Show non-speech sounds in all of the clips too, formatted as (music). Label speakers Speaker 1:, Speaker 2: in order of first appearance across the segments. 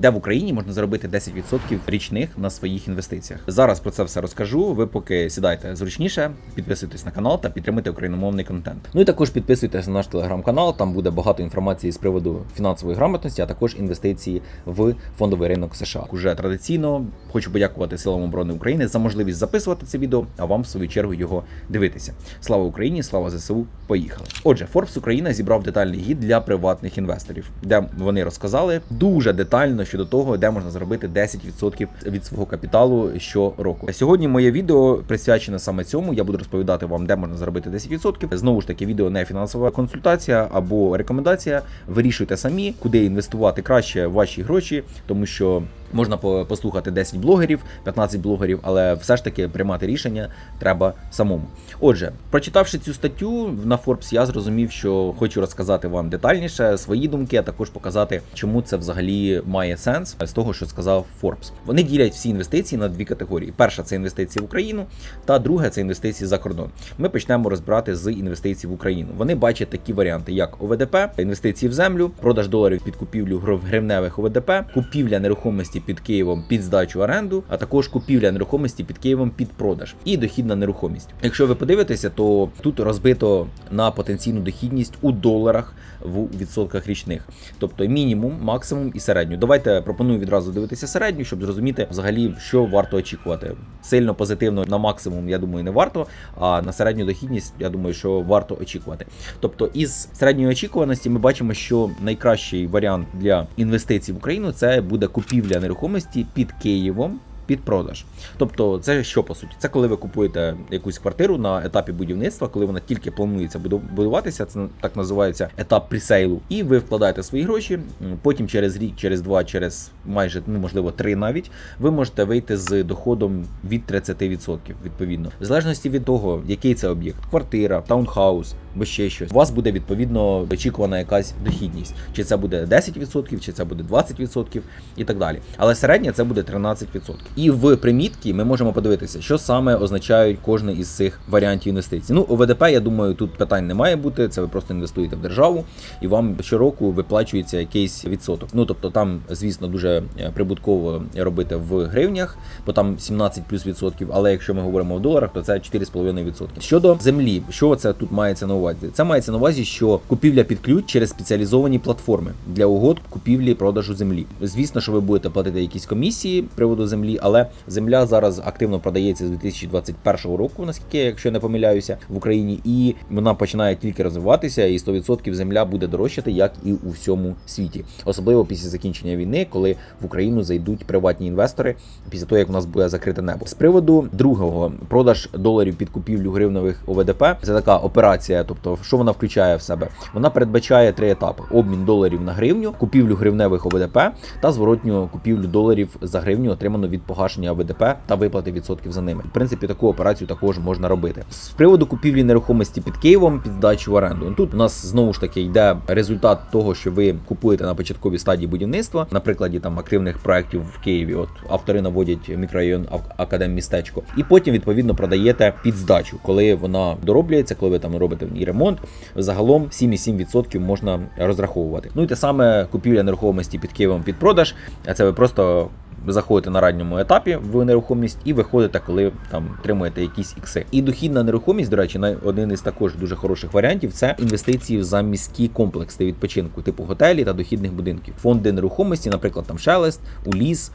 Speaker 1: де в Україні можна заробити 10% річних на своїх інвестиціях. Зараз про це все розкажу. Ви поки сідайте зручніше, підписуйтесь на канал та підтримуйте україномовний контент. Ну і також підписуйтесь на наш телеграм-канал. Там буде багато інформації з приводу фінансової грамотності, а також інвестиції в фондовий ринок США. Уже традиційно хочу подякувати силам оборони України за можливість записувати це відео, а вам в свою чергу його дивитися. Слава Україні, слава ЗСУ. Поїхали. Отже, Forbes Україна зібрав детальний гід для приватних інвесторів, де вони розказали дуже детально щодо того, де можна заробити 10% від свого капіталу щороку. Сьогодні моє відео присвячене саме цьому. Я буду розповідати вам, де можна заробити 10%. Знову ж таки, відео не фінансова консультація або рекомендація. Вирішуйте самі, куди інвестувати краще ваші гроші, тому що. Можна послухати 10 блогерів, 15 блогерів, але все ж таки приймати рішення треба самому. Отже, прочитавши цю статтю на Forbes, я зрозумів, що хочу розказати вам детальніше свої думки, а також показати, чому це взагалі має сенс з того, що сказав Forbes. Вони ділять всі інвестиції на дві категорії: перша це інвестиції в Україну, та друга це інвестиції за кордон. Ми почнемо розбирати з інвестицій в Україну. Вони бачать такі варіанти, як ОВДП, інвестиції в землю, продаж доларів під купівлю гривневих ОВДП, купівля нерухомості під Києвом під здачу оренду, а також купівля нерухомості під Києвом під продаж і дохідна нерухомість. Якщо ви подивитеся, то тут розбито на потенційну дохідність у доларах в відсотках річних, тобто мінімум, максимум і середню. Давайте пропоную відразу дивитися середню, щоб зрозуміти взагалі, що варто очікувати. Сильно позитивно на максимум, я думаю, не варто. А на середню дохідність, я думаю, що варто очікувати. Тобто, із середньої очікуваності ми бачимо, що найкращий варіант для інвестицій в Україну це буде купівля нерухомості під Києвом. Під продаж, тобто, це що по суті? Це коли ви купуєте якусь квартиру на етапі будівництва, коли вона тільки планується буду- будуватися, це так називається етап пресейлу, і ви вкладаєте свої гроші. Потім через рік, через два, через майже ну можливо три навіть ви можете вийти з доходом від 30% відповідно, в залежності від того, який це об'єкт, квартира, таунхаус або ще щось. У вас буде відповідно очікувана якась дохідність. Чи це буде 10%, чи це буде 20% і так далі. Але середня це буде 13%. І в примітці ми можемо подивитися, що саме означають кожне із цих варіантів інвестицій. Ну, ОВДП, я думаю, тут питань не має бути. Це ви просто інвестуєте в державу, і вам щороку виплачується якийсь відсоток. Ну тобто, там, звісно, дуже е, прибутково робити в гривнях, бо там 17 плюс відсотків. Але якщо ми говоримо в доларах, то це 4,5%. Щодо землі, що це тут мається на увазі? Це мається на увазі, що купівля під ключ через спеціалізовані платформи для угод купівлі продажу землі. Звісно, що ви будете платити якісь комісії з приводу землі, але земля зараз активно продається з 2021 року, наскільки я, якщо не помиляюся, в Україні, і вона починає тільки розвиватися, і 100% земля буде дорожчати, як і у всьому світі, особливо після закінчення війни, коли в Україну зайдуть приватні інвестори після того, як у нас буде закрите небо. З приводу другого продаж доларів під купівлю гривневих ОВДП, це така операція. Тобто, що вона включає в себе? Вона передбачає три етапи: обмін доларів на гривню, купівлю гривневих ОВДП та зворотню купівлю доларів за гривню, отриману від погашення ОВДП та виплати відсотків за ними. В принципі, таку операцію також можна робити. З приводу купівлі нерухомості під Києвом під здачу в оренду. Ну, Тут у нас знову ж таки йде результат того, що ви купуєте на початковій стадії будівництва, на прикладі там активних проєктів в Києві. От автори наводять мікрорайон Ак- Академмістечко, і потім відповідно продаєте під здачу, коли вона доробляється, коли ви там робите в ній ремонт. Загалом 7,7% можна розраховувати. Ну і те саме купівля нерухомості під Києвом під продаж. А це ви просто заходите на ранньому етапі в нерухомість і виходите, коли там отримуєте якісь ікси. І дохідна нерухомість, до речі, на один із також дуже хороших варіантів це інвестиції за міські комплекси відпочинку, типу готелі та дохідних будинків. Фонди нерухомості, наприклад, там Шелест, Уліс,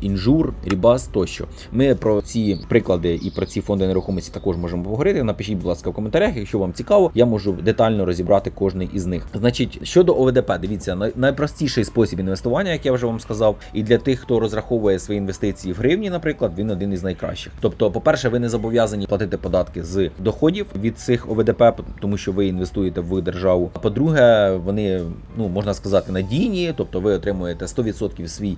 Speaker 1: Інжур, Рібас тощо. Ми про ці приклади і про ці фонди нерухомості також можемо поговорити. Напишіть, будь ласка, в коментарях, якщо вам цікаво, я можу детально розібрати кожний із них. Значить, щодо ОВДП, дивіться, найпростіший спосіб інвестування, як я вже вам сказав, і для тих, хто розраховує свої інвестиції в гривні, наприклад, він один із найкращих. Тобто, по-перше, ви не зобов'язані платити податки з доходів від цих ОВДП, тому що ви інвестуєте в державу. А по-друге, вони ну можна сказати надійні, тобто ви отримуєте 100% свій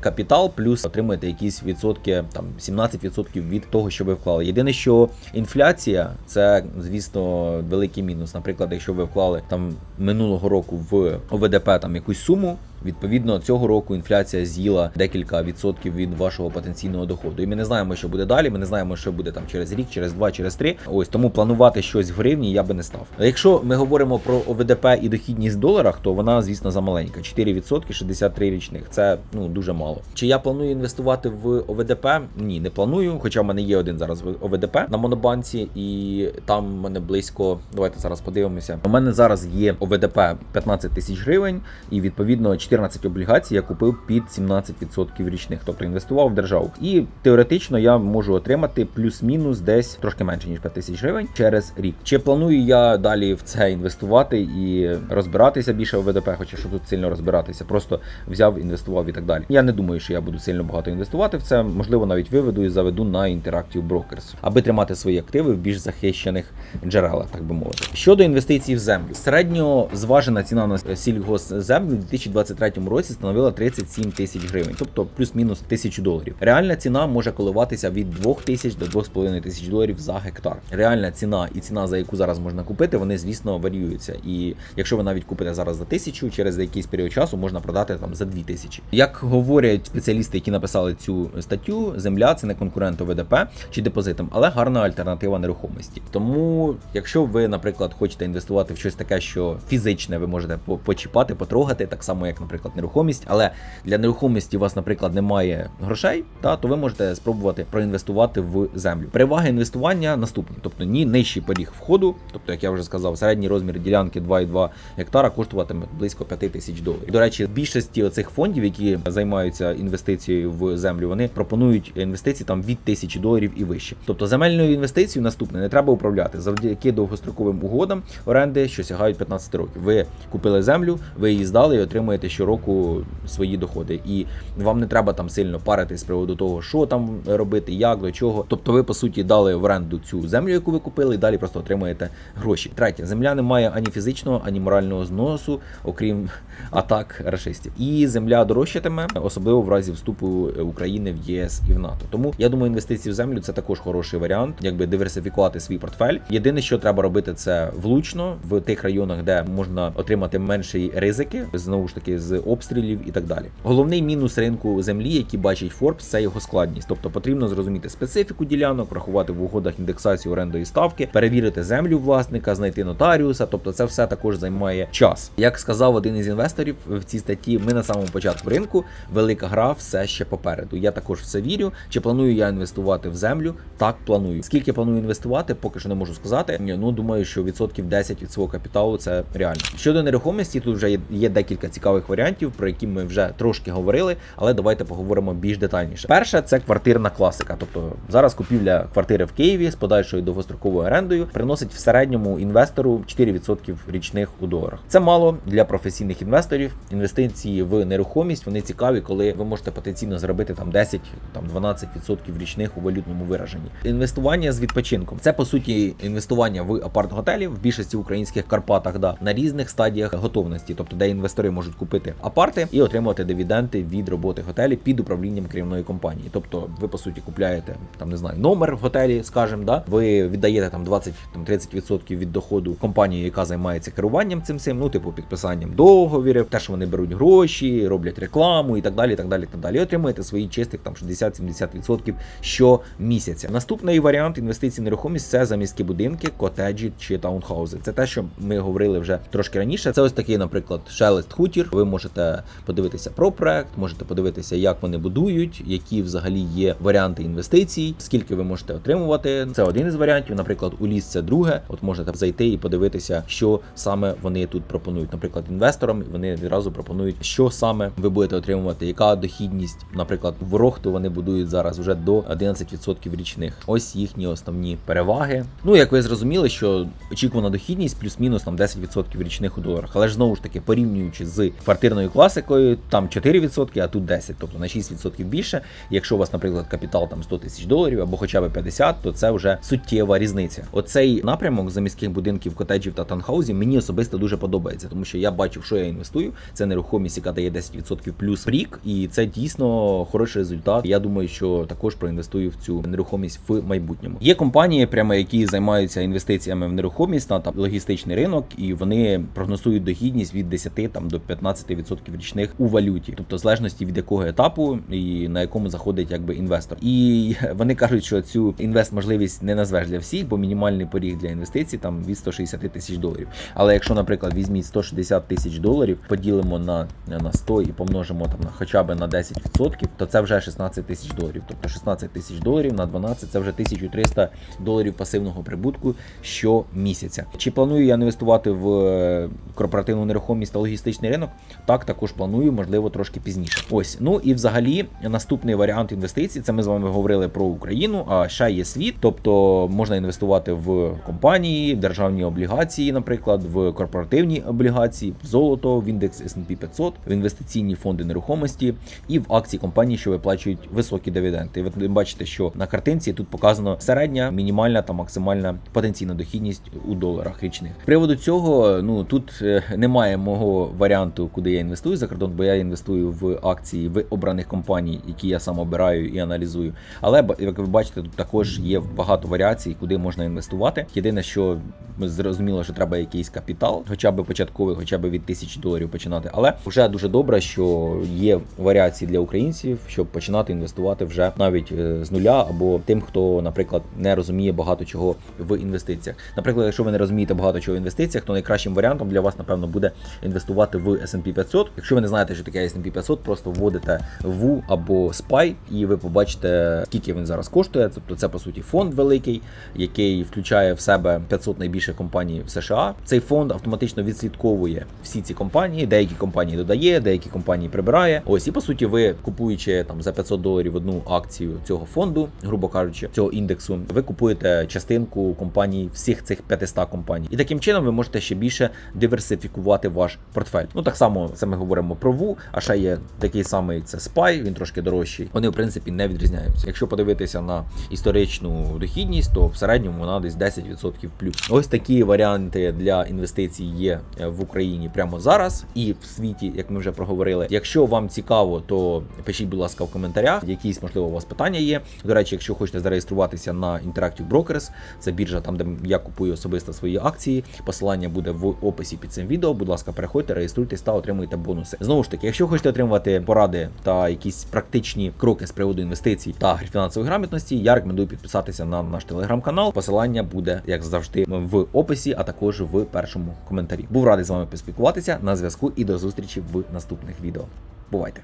Speaker 1: капітал, плюс отримуєте якісь відсотки, там 17% від того, що ви вклали. Єдине, що інфляція це, звісно, великий мінус. Наприклад, якщо ви вклали там минулого року в ОВДП там якусь суму, Відповідно, цього року інфляція з'їла декілька відсотків від вашого потенційного доходу. І ми не знаємо, що буде далі. Ми не знаємо, що буде там через рік, через два, через три. Ось тому планувати щось в гривні я би не став. Якщо ми говоримо про ОВДП і дохідність в доларах, то вона, звісно, замаленька. 4% 63 річних. Це ну дуже мало. Чи я планую інвестувати в ОВДП? Ні, не планую. Хоча в мене є один зараз ОВДП на монобанці, і там в мене близько. Давайте зараз подивимося. У мене зараз є ОВДП 15 тисяч гривень, і відповідно 14 облігацій я купив під 17% річних, тобто інвестував в державу. І теоретично я можу отримати плюс-мінус десь трошки менше ніж 5 тисяч гривень через рік. Чи планую я далі в це інвестувати і розбиратися більше в ВДП, хоча що тут сильно розбиратися, просто взяв, інвестував і так далі. Я не думаю, що я буду сильно багато інвестувати в це. Можливо, навіть виведу і заведу на Interactive Brokers, аби тримати свої активи в більш захищених джерелах, так би мовити. Щодо інвестицій в землю, середньо зважена ціна на сільгосземлю у 2023 році становила 37 тисяч гривень, тобто плюс-мінус тисячу доларів. Реальна ціна може коливатися від 2 тисяч до 2,5 тисяч доларів за гектар. Реальна ціна і ціна, за яку зараз можна купити, вони звісно варіюються. І якщо ви навіть купите зараз за тисячу, через якийсь період часу можна продати там за 2 тисячі. Як говорять спеціалісти, які написали цю статтю, земля це не конкурент ОВДП чи депозитам, але гарна альтернатива нерухомості. Тому, якщо ви, наприклад, хочете інвестувати в щось таке, що фізичне ви можете почіпати, потрогати, так само як, наприклад, нерухомість, але для нерухомості у вас, наприклад, немає грошей, та то ви можете спробувати проінвестувати в землю. Переваги інвестування наступні, тобто ні нижчий поріг входу, тобто, як я вже сказав, середній розмір ділянки 2,2 гектара коштуватиме близько 5 тисяч доларів. До речі, більшості оцих фондів, які займаються інвестицією в землю, вони пропонують інвестиції там від тисячі доларів і вище. Тобто земельною інвестицією наступне не треба управляти завдяки довгостроковим угодам оренди, що сягають 15 років. Ви купили землю, ви її здали і отримуєте щороку свої доходи. І вам не треба там сильно паритись з приводу того, що там робити, як до чого. Тобто, ви по суті дали в оренду цю землю, яку ви купили, і далі просто отримуєте гроші. Третє, земля не має ані фізичного, ані морального зносу, окрім атак рашистів. І земля дорожчатиме, особливо в разі вступу України в ЄС і в НАТО. Тому я думаю, інвестиції в землю це також хороший варіант, якби диверсифікувати свій портфель. Єдине, що треба робити, це влучно в тих районах, де можна отримати менші ризики, знову ж таки з обстрілів і так далі. Головний мінус ринку землі, який бачить Forbes, це його складність. Тобто потрібно зрозуміти специфіку ділянок, врахувати в угодах індексацію орендої ставки, перевірити землю власника, знайти нотаріуса. Тобто, це все також займає час. Як сказав один із інвесторів в цій статті, ми на самому початку ринку велика гра все ще попереду. Я також в це вірю. Чи планую я інвестувати в землю? Так планую. Скільки планую інвестувати, поки що не можу сказати. Ну думаю, що відсотків 10 від свого капіталу це реально. Щодо нерухомості, тут вже є декілька цікавих варіантів, про які ми вже трошки говорили, але давайте поговоримо більш детальніше. Перше це квартирна класика. Тобто зараз купівля квартири в Києві з подальшою довгостроковою орендою приносить в середньому інвестору 4% річних у доларах. Це мало для професійних інвесторів. Інвестиції в нерухомість вони цікаві, коли ви можете потенційно зробити там 10 там 12% річних у валютному вираженні. Інвестування з відпочинком це по суті інвестування в апарт-готелі в більшості українських Карпатах, да на різних стадіях готовності, тобто де інвестори можуть купити апарти і отримувати дивіденди від роботи готелі під управлінням керівної компанії. Тобто, ви по суті купляєте там не знаю номер в готелі, скажімо, да ви віддаєте там 20 там 30% від доходу компанії, яка займається керуванням цим всім, ну типу підписанням договірів, те, що вони беруть гроші, роблять рекламу і так далі. і так далі, і так далі. І отримуєте свої чистих там 60-70% щомісяця. Наступний варіант інвестицій нерухомість це заміські будинки, котеджі чи таунхаузи. Це те, що ми говорили вже трошки раніше. Це ось такий, наприклад, шелест хутір. Ви можете подивитися про проект, можете подивитися, як вони будують, які взагалі є варіанти інвестицій, скільки ви можете отримувати. Це один із варіантів. Наприклад, у ліс це друге. От можете зайти і подивитися, що саме вони тут пропонують. Наприклад, інвесторам вони відразу пропонують, що саме ви будете отримувати, яка дохідність. Наприклад, в Рохту вони будують зараз вже до 11% річних. Ось їхні основні переваги. Ну як ви зрозуміли, що очікувана дохідність плюс-мінус там 10% річних у доларах. Але ж знову ж таки, порівнюючи з квартирною класикою, там 4%, а тут 10%, тобто на 6% більше. Якщо у вас, наприклад, капітал там 100 тисяч доларів або хоча б 50, то це вже суттєва різниця. Оцей напрямок заміських будинків, котеджів та танхаузів мені особисто дуже подобається, тому що я бачу, що я інвестую. Це нерухомість, яка дає 10% плюс в рік, і це дійсно хороший результат. Я думаю, що також проінвестую в цю нерухомість в майбутньому. Є компанії, прямо які займаються інвестиціями в нерухомість на там логістичний ринок, і вони прогнозують дохідність від 10 там до 15% річних у валюті, тобто в залежності від якого етапу і на якому заходить якби інвестор. І (laughs) вони кажуть, що цю інвест можливість не назвеш для всіх, бо мінімальний поріг для інвестицій там від 160 тисяч доларів. Але якщо, наприклад, візьміть 160 тисяч доларів, поділимо на, на 100 і помножимо там на хоча б на 10%, то це вже 16 тисяч доларів. Тобто 16 тисяч доларів на 12 це вже 1300 доларів пасивного прибутку щомісяця. Чи планую я інвестувати в е, корпоративну нерухомість та логістичний ринок? Так, також планую, можливо, трошки пізніше. Ось, ну і взагалі наступний варіант інвестицій. Це ми з вами говорили про Україну. А ще є світ, тобто можна інвестувати в компанії, в державні облігації, наприклад, в корпоративні облігації, в золото, в індекс S&P 500, в інвестиційні фонди нерухомості і в акції компаній, що виплачують високі дивіденди. Ви бачите, що на картинці тут показано середня, мінімальна та максимальна потенційна дохідність у доларах річних. З приводу цього, ну тут е, немає мого варіанту, куди я інвестую за кордон, бо я інвестую в акції в обраних компаній, які я сам обираю і аналізую. Але як ви бачите, тут також є багато варіацій, куди можна інвестувати. Єдине, що зрозуміло, що треба якийсь капітал, хоча б початковий, хоча б від тисячі доларів починати. Але вже дуже добре, що є варіації для українців, щоб починати інвестувати вже навіть е, з нуля, або тим, хто, наприклад, не розуміє багато чого в інвестиціях. Наприклад, якщо ви не розумієте багато чого в інвестиціях, то найкращим варіантом для вас, напевно, буде інвестувати в S&P 500. Якщо ви не знаєте, що таке S&P 500, просто вводите WU або SPY, і ви побачите, скільки він зараз коштує. Тобто, це по суті фонд великий, який включає в себе 500 найбільших компаній в США. Цей фонд автоматично відслідковує всі ці компанії. Деякі компанії додає, деякі компанії прибирає. Ось і по суті, ви купуючи там за 500 доларів одну акцію цього фонду, грубо кажучи, цього індексу, ви купуєте частинку компаній всіх цих 500 компаній. І таким чином ви можете ще більше диверсифікувати ваш портфель. Ну так само це ми говоримо про ВУ, а ще є такий самий це SPY, він трошки дорожчий. Вони в принципі не відрізняються. Якщо подивитися на історичну дохідність, то в середньому вона десь 10% плюс. Ось такі варіанти для інвестицій є е, в Україні прямо зараз і в світі, як ми вже проговорили. Якщо вам цікаво, то пишіть, будь ласка, в коментарях. Якісь можливо у вас питання є. До речі, якщо хочете зареєструватися на Interactive Brokers, це біржа, там де я купую особисто свої акції. Посилання буде в описі під цим відео. Будь ласка, переходьте, реєструйтесь та отримуйте бонуси. Знову ж таки, якщо хочете отримувати поради та якісь практичні кроки з приводу інвестицій та фінансової грамотності, я рекомендую підписатися на наш телеграм-канал. Посилання буде, як завжди, в описі, а також в першому коментарі. Був радий з вами поспілкуватися на зв'язку і до зустрічі в наступних відео. Бувайте!